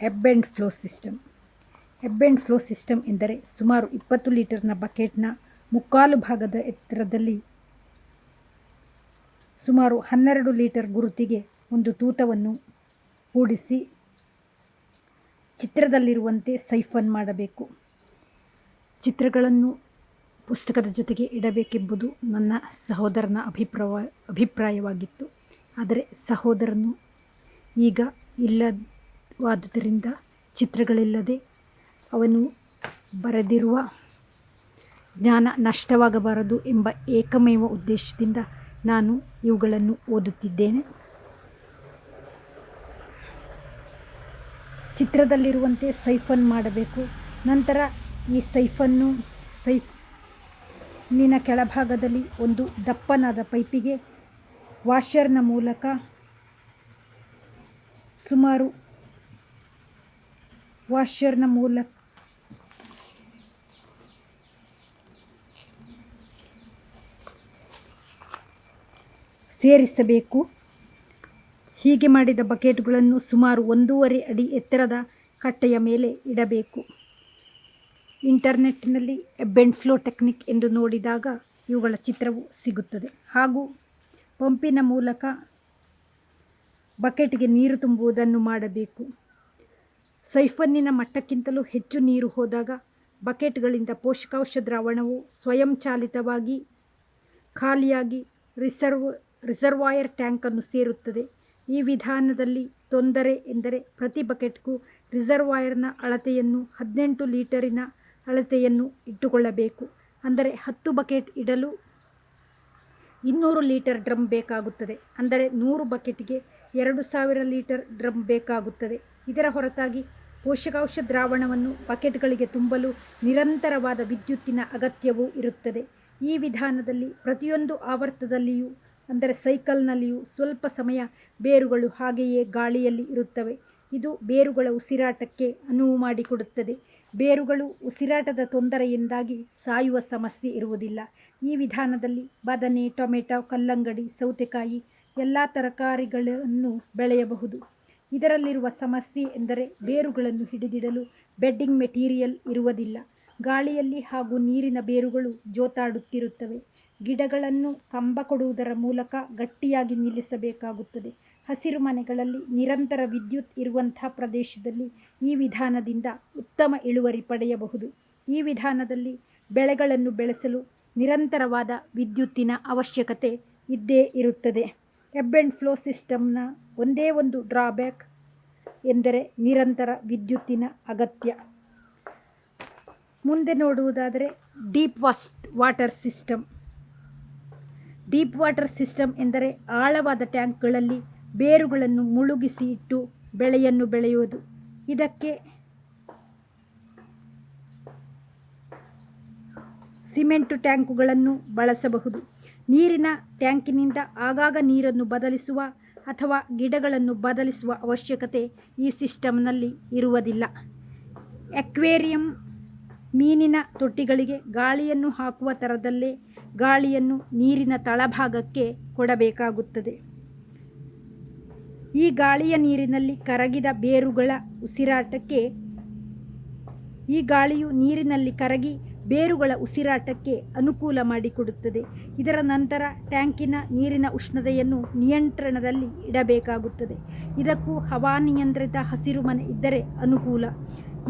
Ebb and flow system ebb and flow system ಎಂದರೆ ಸುಮಾರು ಇಪ್ಪತ್ತು ಲೀಟರ್ನ ಬಕೆಟ್ನ ಮುಕ್ಕಾಲು ಭಾಗದ ಎತ್ತರದಲ್ಲಿ ಸುಮಾರು ಹನ್ನೆರಡು ಲೀಟರ್ ಗುರುತಿಗೆ ಒಂದು ತೂತವನ್ನು ಕೂಡಿಸಿ ಚಿತ್ರದಲ್ಲಿರುವಂತೆ ಸೈಫನ್ ಮಾಡಬೇಕು. ಚಿತ್ರಗಳನ್ನು ಪುಸ್ತಕದ ಜೊತೆಗೆ ಇಡಬೇಕೆಂಬುದು ನನ್ನ ಸಹೋದರನ ಅಭಿಪ್ರಾಯ ಅಭಿಪ್ರಾಯವಾಗಿತ್ತು. ಆದರೆ ಸಹೋದರನು ಈಗ ಇಲ್ಲವಾದುದರಿಂದ ಚಿತ್ರಗಳಿಲ್ಲದೆ ಅವನು ಬರೆದಿರುವ ಜ್ಞಾನ ನಷ್ಟವಾಗಬಾರದು ಎಂಬ ಏಕಮೇವ ಉದ್ದೇಶದಿಂದ ನಾನು ಇವುಗಳನ್ನು ಓದುತ್ತಿದ್ದೇನೆ. ಚಿತ್ರದಲ್ಲಿರುವಂತೆ ಸೈಫನ್ ಮಾಡಬೇಕು. ನಂತರ ಈ ಸೈಫನ್ನು ಸೈಫ್ನಿನ ಕೆಳಭಾಗದಲ್ಲಿ ಒಂದು ದಪ್ಪನಾದ ಪೈಪಿಗೆ ವಾಷರ್ನ ಮೂಲಕ ಸುಮಾರು ವಾಷರ್ನ ಮೂಲಕ ಸೇರಿಸಬೇಕು. ಹೀಗೆ ಮಾಡಿದ ಬಕೆಟ್ಗಳನ್ನು ಸುಮಾರು ಒಂದೂವರೆ ಅಡಿ ಎತ್ತರದ ಕಟ್ಟೆಯ ಮೇಲೆ ಇಡಬೇಕು. ಇಂಟರ್ನೆಟ್ನಲ್ಲಿ ಬೆಂಡ್ ಫ್ಲೋ ಟೆಕ್ನಿಕ್ ಎಂದು ನೋಡಿದಾಗ ಇವುಗಳ ಚಿತ್ರವು ಸಿಗುತ್ತದೆ. ಹಾಗೂ ಪಂಪಿನ ಮೂಲಕ ಬಕೆಟ್ಗೆ ನೀರು ತುಂಬುವುದನ್ನು ಮಾಡಬೇಕು. ಸೈಫನ್ನಿನ ಮಟ್ಟಕ್ಕಿಂತಲೂ ಹೆಚ್ಚು ನೀರು ಹೋದಾಗ ಬಕೆಟ್ಗಳಿಂದ ಪೋಷಕಾಂಶ ದ್ರಾವಣವು ಸ್ವಯಂಚಾಲಿತವಾಗಿ ಖಾಲಿಯಾಗಿ ರಿಸರ್ವ್, ರಿಸರ್ವಾಯರ್ ಟ್ಯಾಂಕನ್ನು ಸೇರುತ್ತದೆ. ಈ ವಿಧಾನದಲ್ಲಿ ತೊಂದರೆ ಎಂದರೆ ಪ್ರತಿ ಬಕೆಟ್ಗೂ ರಿಸರ್ವಾಯರ್ನ ಅಳತೆಯನ್ನು ಹದಿನೆಂಟು ಲೀಟರಿನ ಅಳತೆಯನ್ನು ಇಟ್ಟುಕೊಳ್ಳಬೇಕು. ಅಂದರೆ ಹತ್ತು ಬಕೆಟ್ ಇಡಲು ಇನ್ನೂರು ಲೀಟರ್ ಡ್ರಮ್ ಬೇಕಾಗುತ್ತದೆ. ಅಂದರೆ ನೂರು ಬಕೆಟ್ಗೆ ಎರಡು ಸಾವಿರ ಲೀಟರ್ ಡ್ರಮ್ ಬೇಕಾಗುತ್ತದೆ. ಇದರ ಹೊರತಾಗಿ ಪೋಷಕಾಂಶ ದ್ರಾವಣವನ್ನು ಬಕೆಟ್ಗಳಿಗೆ ತುಂಬಲು ನಿರಂತರವಾದ ವಿದ್ಯುತ್ತಿನ ಅಗತ್ಯವೂ ಇರುತ್ತದೆ. ಈ ವಿಧಾನದಲ್ಲಿ ಪ್ರತಿಯೊಂದು ಆವರ್ತದಲ್ಲಿಯೂ, ಅಂದರೆ ಸೈಕಲ್ನಲ್ಲಿಯೂ ಸ್ವಲ್ಪ ಸಮಯ ಬೇರುಗಳು ಹಾಗೆಯೇ ಗಾಳಿಯಲ್ಲಿ ಇರುತ್ತವೆ. ಇದು ಬೇರುಗಳ ಉಸಿರಾಟಕ್ಕೆ ಅನುವು ಮಾಡಿಕೊಡುತ್ತದೆ. ಬೇರುಗಳು ಉಸಿರಾಟದ ತೊಂದರೆಯಿಂದಾಗಿ ಸಾಯುವ ಸಮಸ್ಯೆ ಇರುವುದಿಲ್ಲ. ಈ ವಿಧಾನದಲ್ಲಿ ಬದನೆ, ಟೊಮೆಟೊ, ಕಲ್ಲಂಗಡಿ, ಸೌತೆಕಾಯಿ ಎಲ್ಲ ತರಕಾರಿಗಳನ್ನು ಬೆಳೆಯಬಹುದು. ಇದರಲ್ಲಿರುವ ಸಮಸ್ಯೆ ಎಂದರೆ ಬೇರುಗಳನ್ನು ಹಿಡಿದಿಡಲು ಬೆಡ್ಡಿಂಗ್ ಮೆಟೀರಿಯಲ್ ಇರುವುದಿಲ್ಲ. ಗಾಳಿಯಲ್ಲಿ ಹಾಗೂ ನೀರಿನ ಬೇರುಗಳು ಜೋತಾಡುತ್ತಿರುತ್ತವೆ. ಗಿಡಗಳನ್ನು ಕಂಬ ಕೊಡುವುದರ ಮೂಲಕ ಗಟ್ಟಿಯಾಗಿ ನಿಲ್ಲಿಸಬೇಕಾಗುತ್ತದೆ. ಹಸಿರು ಮನೆಗಳಲ್ಲಿ ನಿರಂತರ ವಿದ್ಯುತ್ ಇರುವಂಥ ಪ್ರದೇಶದಲ್ಲಿ ಈ ವಿಧಾನದಿಂದ ಉತ್ತಮ ಇಳುವರಿ ಪಡೆಯಬಹುದು. ಈ ವಿಧಾನದಲ್ಲಿ ಬೆಳೆಗಳನ್ನು ಬೆಳೆಸಲು ನಿರಂತರವಾದ ವಿದ್ಯುತ್ತಿನ ಅವಶ್ಯಕತೆ ಇದ್ದೇ ಇರುತ್ತದೆ. ಎಬ್ ಆ್ಯಂಡ್ ಫ್ಲೋ ಸಿಸ್ಟಮ್ನ ಒಂದೇ ಒಂದು ಡ್ರಾಬ್ಯಾಕ್ ಎಂದರೆ ನಿರಂತರ ವಿದ್ಯುತ್ತಿನ ಅಗತ್ಯ. ಮುಂದೆ ನೋಡುವುದಾದರೆ deep vast water system deep water system ಎಂದರೆ ಆಳವಾದ ಟ್ಯಾಂಕ್ಗಳಲ್ಲಿ ಬೇರುಗಳನ್ನು ಮುಳುಗಿಸಿ ಇಟ್ಟು ಬೆಳೆಯನ್ನು ಬೆಳೆಯುವುದು. ಇದಕ್ಕೆ ಸಿಮೆಂಟು ಟ್ಯಾಂಕುಗಳನ್ನು ಬಳಸಬಹುದು. ನೀರಿನ ಟ್ಯಾಂಕಿನಿಂದ ಆಗಾಗ ನೀರನ್ನು ಬದಲಿಸುವ ಅಥವಾ ಗಿಡಗಳನ್ನು ಬದಲಿಸುವ ಅವಶ್ಯಕತೆ ಈ ಸಿಸ್ಟಮ್ನಲ್ಲಿ ಇರುವುದಿಲ್ಲ. ಎಕ್ವೇರಿಯಂ ಮೀನಿನ ತೊಟ್ಟಿಗಳಿಗೆ ಗಾಳಿಯನ್ನು ಹಾಕುವ ಥರದಲ್ಲೇ ಗಾಳಿಯನ್ನು ನೀರಿನ ತಳಭಾಗಕ್ಕೆ ಕೊಡಬೇಕಾಗುತ್ತದೆ. ಈ ಗಾಳಿಯ ನೀರಿನಲ್ಲಿ ಕರಗಿದ ಬೇರುಗಳ ಉಸಿರಾಟಕ್ಕೆ ಈ ಗಾಳಿಯು ನೀರಿನಲ್ಲಿ ಕರಗಿ ಬೇರುಗಳ ಉಸಿರಾಟಕ್ಕೆ ಅನುಕೂಲ ಮಾಡಿಕೊಡುತ್ತದೆ. ಇದರ ನಂತರ ಟ್ಯಾಂಕಿನ ನೀರಿನ ಉಷ್ಣತೆಯನ್ನು ನಿಯಂತ್ರಣದಲ್ಲಿ ಇಡಬೇಕಾಗುತ್ತದೆ. ಇದಕ್ಕೂ ಹವಾನಿಯಂತ್ರಿತ ಹಸಿರು ಮನೆ ಇದ್ದರೆ ಅನುಕೂಲ.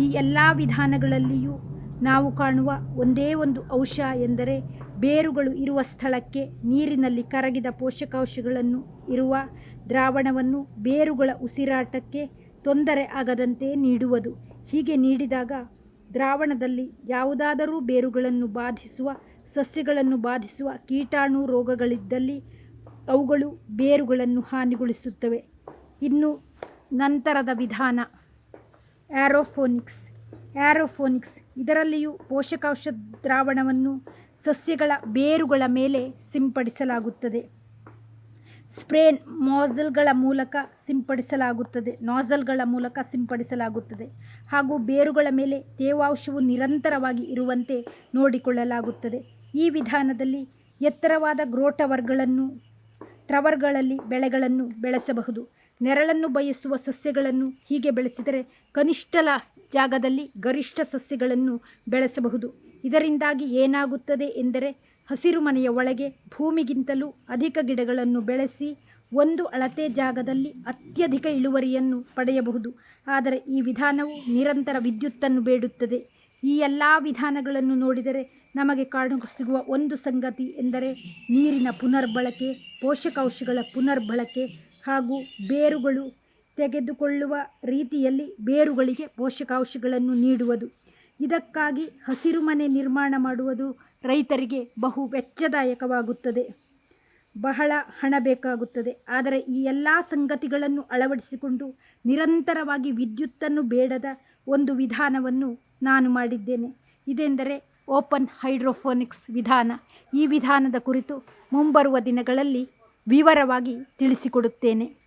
ಈ ಎಲ್ಲ ವಿಧಾನಗಳಲ್ಲಿಯೂ ನಾವು ಕಾಣುವ ಒಂದೇ ಒಂದು ಅಂಶ ಎಂದರೆ ಬೇರುಗಳು ಇರುವ ಸ್ಥಳಕ್ಕೆ ನೀರಿನಲ್ಲಿ ಕರಗಿದ ಪೋಷಕಾಂಶಗಳನ್ನು ಇರುವ ದ್ರಾವಣವನ್ನು ಬೇರುಗಳ ಉಸಿರಾಟಕ್ಕೆ ತೊಂದರೆ ಆಗದಂತೆ ನೀಡುವುದು. ಹೀಗೆ ನೀಡಿದಾಗ ದ್ರಾವಣದಲ್ಲಿ ಯಾವುದಾದರೂ ಬೇರುಗಳನ್ನು ಬಾಧಿಸುವ, ಸಸ್ಯಗಳನ್ನು ಬಾಧಿಸುವ ಕೀಟಾಣು ರೋಗಗಳಿದ್ದಲ್ಲಿ ಅವುಗಳು ಬೇರುಗಳನ್ನು ಹಾನಿಗೊಳಿಸುತ್ತವೆ. ಇನ್ನು ನಂತರದ ವಿಧಾನ ಆ್ಯರೋಫೋನಿಕ್ಸ್ ಆ್ಯರೋಫೋನಿಕ್ಸ್ ಇದರಲ್ಲಿಯೂ ಪೋಷಕಾಂಶ ದ್ರಾವಣವನ್ನು ಸಸ್ಯಗಳ ಬೇರುಗಳ ಮೇಲೆ ಸಿಂಪಡಿಸಲಾಗುತ್ತದೆ. ಸ್ಪ್ರೇ ನಾಝಲ್ಗಳ ಮೂಲಕ ಸಿಂಪಡಿಸಲಾಗುತ್ತದೆ. ನಾಝಲ್ಗಳ ಮೂಲಕ ಸಿಂಪಡಿಸಲಾಗುತ್ತದೆ. ಹಾಗೂ ಬೇರುಗಳ ಮೇಲೆ ತೇವಾಂಶವು ನಿರಂತರವಾಗಿ ಇರುವಂತೆ ನೋಡಿಕೊಳ್ಳಲಾಗುತ್ತದೆ. ಈ ವಿಧಾನದಲ್ಲಿ ಎತ್ತರವಾದ ಗ್ರೋಟವರ್ಗಳನ್ನು, ಟ್ರವರ್ಗಳಲ್ಲಿ ಬೆಳೆಗಳನ್ನು ಬೆಳೆಸಬಹುದು. ನೆರಳನ್ನು ಬಯಸುವ ಸಸ್ಯಗಳನ್ನು ಹೀಗೆ ಬೆಳೆಸಿದರೆ ಕನಿಷ್ಠ ಜಾಗದಲ್ಲಿ ಗರಿಷ್ಠ ಸಸ್ಯಗಳನ್ನು ಬೆಳೆಸಬಹುದು. ಇದರಿಂದಾಗಿ ಏನಾಗುತ್ತದೆ ಎಂದರೆ ಹಸಿರು ಮನೆಯ ಒಳಗೆ ಭೂಮಿಗಿಂತಲೂ ಅಧಿಕ ಗಿಡಗಳನ್ನು ಬೆಳೆಸಿ ಒಂದು ಅಳತೆ ಜಾಗದಲ್ಲಿ ಅತ್ಯಧಿಕ ಇಳುವರಿಯನ್ನು ಪಡೆಯಬಹುದು. ಆದರೆ ಈ ವಿಧಾನವು ನಿರಂತರ ವಿದ್ಯುತ್ತನ್ನು ಬೇಡುತ್ತದೆ. ಈ ಎಲ್ಲ ವಿಧಾನಗಳನ್ನು ನೋಡಿದರೆ ನಮಗೆ ಕಾಣಸಿಗುವ ಒಂದು ಸಂಗತಿ ಎಂದರೆ ನೀರಿನ ಪುನರ್ಬಳಕೆ, ಪೋಷಕಾಂಶಗಳ ಪುನರ್ಬಳಕೆ ಹಾಗೂ ಬೇರುಗಳು ತೆಗೆದುಕೊಳ್ಳುವ ರೀತಿಯಲ್ಲಿ ಬೇರುಗಳಿಗೆ ಪೋಷಕಾಂಶಗಳನ್ನು ನೀಡುವುದು. ಇದಕ್ಕಾಗಿ ಹಸಿರು ಮನೆ ನಿರ್ಮಾಣ ಮಾಡುವುದು ರೈತರಿಗೆ ಬಹು ವೆಚ್ಚದಾಯಕವಾಗುತ್ತದೆ. ಬಹಳ ಹಣ ಬೇಕಾಗುತ್ತದೆ. ಆದರೆ ಈ ಎಲ್ಲ ಸಂಗತಿಗಳನ್ನು ಅಳವಡಿಸಿಕೊಂಡು ನಿರಂತರವಾಗಿ ವಿದ್ಯುತ್ತನ್ನು ಬೇಡದ ಒಂದು ವಿಧಾನವನ್ನು ನಾನು ಮಾಡಿದ್ದೇನೆ. ಇದೆಂದರೆ ಓಪನ್ ಹೈಡ್ರೋಫೋನಿಕ್ಸ್ ವಿಧಾನ. ಈ ವಿಧಾನದ ಕುರಿತು ಮುಂಬರುವ ದಿನಗಳಲ್ಲಿ ವಿವರವಾಗಿ ತಿಳಿಸಿಕೊಡುತ್ತೇನೆ.